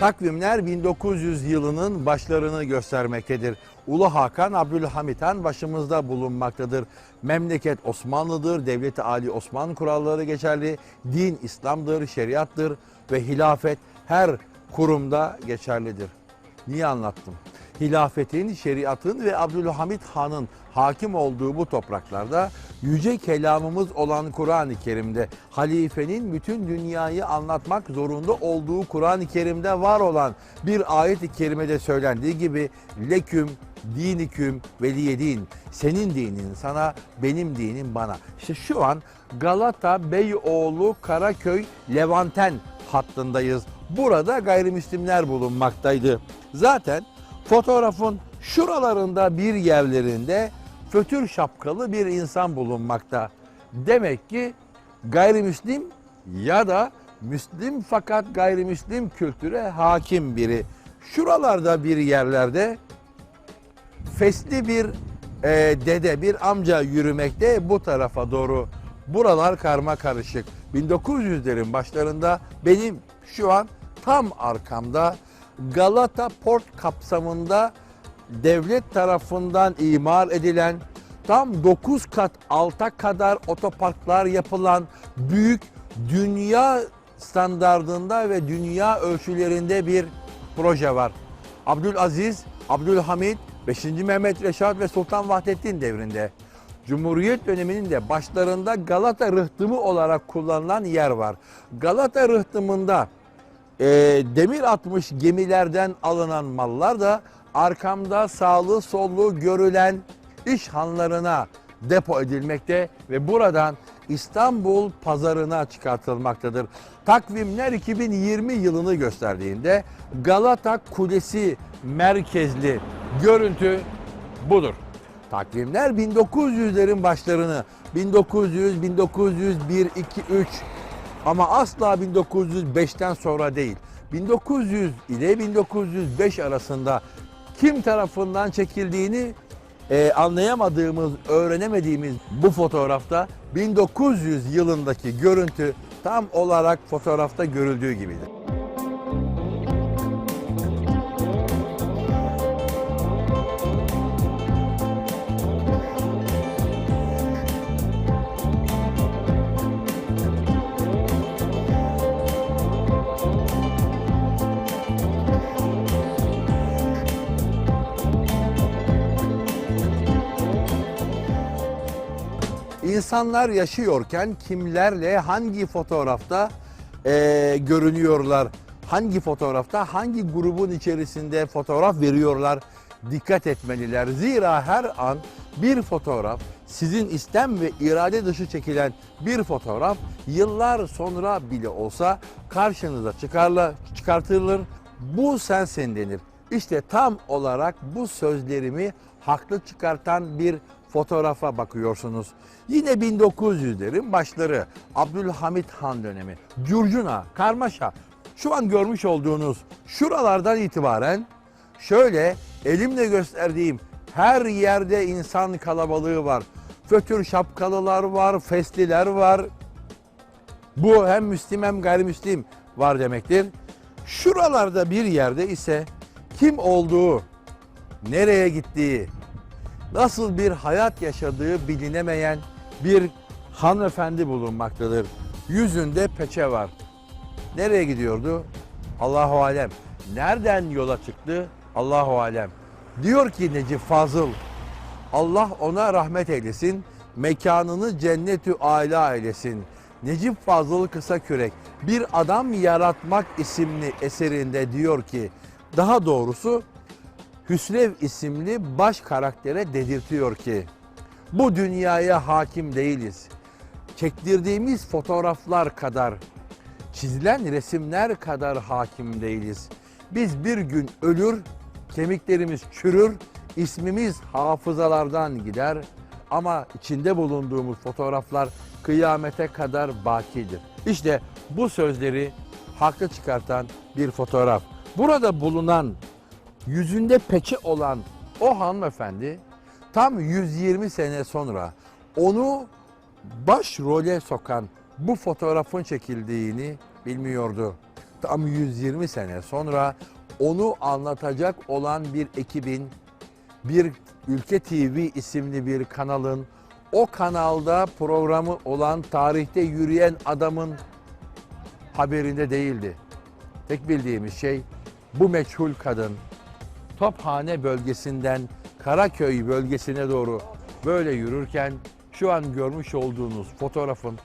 Takvimler 1900 yılının başlarını göstermektedir. Ulu Hakan Abdülhamit Han başımızda bulunmaktadır. Memleket Osmanlı'dır, Devleti Ali Osman kuralları geçerli, din İslam'dır, şeriattır ve hilafet her kurumda geçerlidir. Niye anlattım? Hilafetin, şeriatın ve Abdülhamit Han'ın hakim olduğu bu topraklarda yüce kelamımız olan Kur'an-ı Kerim'de halifenin bütün dünyayı anlatmak zorunda olduğu Kur'an-ı Kerim'de var olan bir ayet-i kerimede söylendiği gibi leküm diniküm veliyedin senin dinin sana benim dinim bana. İşte şu an Galata Beyoğlu Karaköy Levanten hattındayız. Burada gayrimüslimler bulunmaktaydı. Zaten fotoğrafın şuralarında bir yerlerinde fötür şapkalı bir insan bulunmakta. Demek ki gayrimüslim ya da Müslim fakat gayrimüslim kültüre hakim biri. Şuralarda bir yerlerde fesli bir e, dede, bir amca yürümekte bu tarafa doğru. Buralar karma karışık. 1900'lerin başlarında benim şu an tam arkamda Galata Port kapsamında devlet tarafından imar edilen tam 9 kat alta kadar otoparklar yapılan büyük dünya standardında ve dünya ölçülerinde bir proje var. Abdülaziz, Abdülhamit, 5. Mehmet Reşat ve Sultan Vahdettin devrinde Cumhuriyet döneminin de başlarında Galata rıhtımı olarak kullanılan yer var. Galata rıhtımında e, demir atmış gemilerden alınan mallar da arkamda sağlı sollu görülen iş hanlarına depo edilmekte ve buradan İstanbul pazarına çıkartılmaktadır. Takvimler 2020 yılını gösterdiğinde Galata Kulesi merkezli görüntü budur. Takvimler 1900'lerin başlarını 1900, 1901, 2, 3 ama asla 1905'ten sonra değil. 1900 ile 1905 arasında kim tarafından çekildiğini e, anlayamadığımız, öğrenemediğimiz bu fotoğrafta 1900 yılındaki görüntü tam olarak fotoğrafta görüldüğü gibidir. İnsanlar yaşıyorken kimlerle hangi fotoğrafta eee, görünüyorlar? Hangi fotoğrafta hangi grubun içerisinde fotoğraf veriyorlar? Dikkat etmeliler. Zira her an bir fotoğraf sizin istem ve irade dışı çekilen bir fotoğraf yıllar sonra bile olsa karşınıza çıkarla, çıkartılır. Bu sensin denir. İşte tam olarak bu sözlerimi haklı çıkartan bir fotoğrafa bakıyorsunuz. Yine 1900'lerin başları Abdülhamit Han dönemi. Curcuna, karmaşa. Şu an görmüş olduğunuz şuralardan itibaren şöyle elimle gösterdiğim her yerde insan kalabalığı var. Fötür şapkalılar var, fesliler var. Bu hem Müslim hem gayrimüslim var demektir. Şuralarda bir yerde ise kim olduğu, nereye gittiği, nasıl bir hayat yaşadığı bilinemeyen bir hanımefendi bulunmaktadır. Yüzünde peçe var. Nereye gidiyordu? Allahu alem. Nereden yola çıktı? Allahu alem. Diyor ki Necip Fazıl, Allah ona rahmet eylesin, mekanını cennetü âlâ eylesin. Necip Fazıl Kısakürek bir adam yaratmak isimli eserinde diyor ki, daha doğrusu Hüsrev isimli baş karaktere dedirtiyor ki bu dünyaya hakim değiliz. Çektirdiğimiz fotoğraflar kadar, çizilen resimler kadar hakim değiliz. Biz bir gün ölür, kemiklerimiz çürür, ismimiz hafızalardan gider ama içinde bulunduğumuz fotoğraflar kıyamete kadar bakidir. İşte bu sözleri haklı çıkartan bir fotoğraf. Burada bulunan yüzünde peçe olan o hanımefendi tam 120 sene sonra onu baş role sokan bu fotoğrafın çekildiğini bilmiyordu. tam 120 sene sonra onu anlatacak olan bir ekibin, bir Ülke TV isimli bir kanalın, o kanalda programı olan tarihte yürüyen adamın haberinde değildi. Tek bildiğimiz şey bu meçhul kadın Tophane bölgesinden Karaköy bölgesine doğru böyle yürürken şu an görmüş olduğunuz fotoğrafın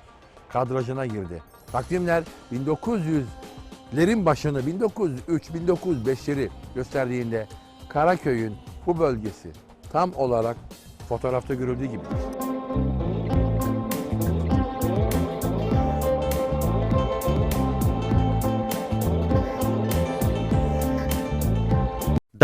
kadrajına girdi. Takvimler 1900'lerin başını 1903-1905'leri gösterdiğinde Karaköy'ün bu bölgesi tam olarak fotoğrafta görüldüğü gibi.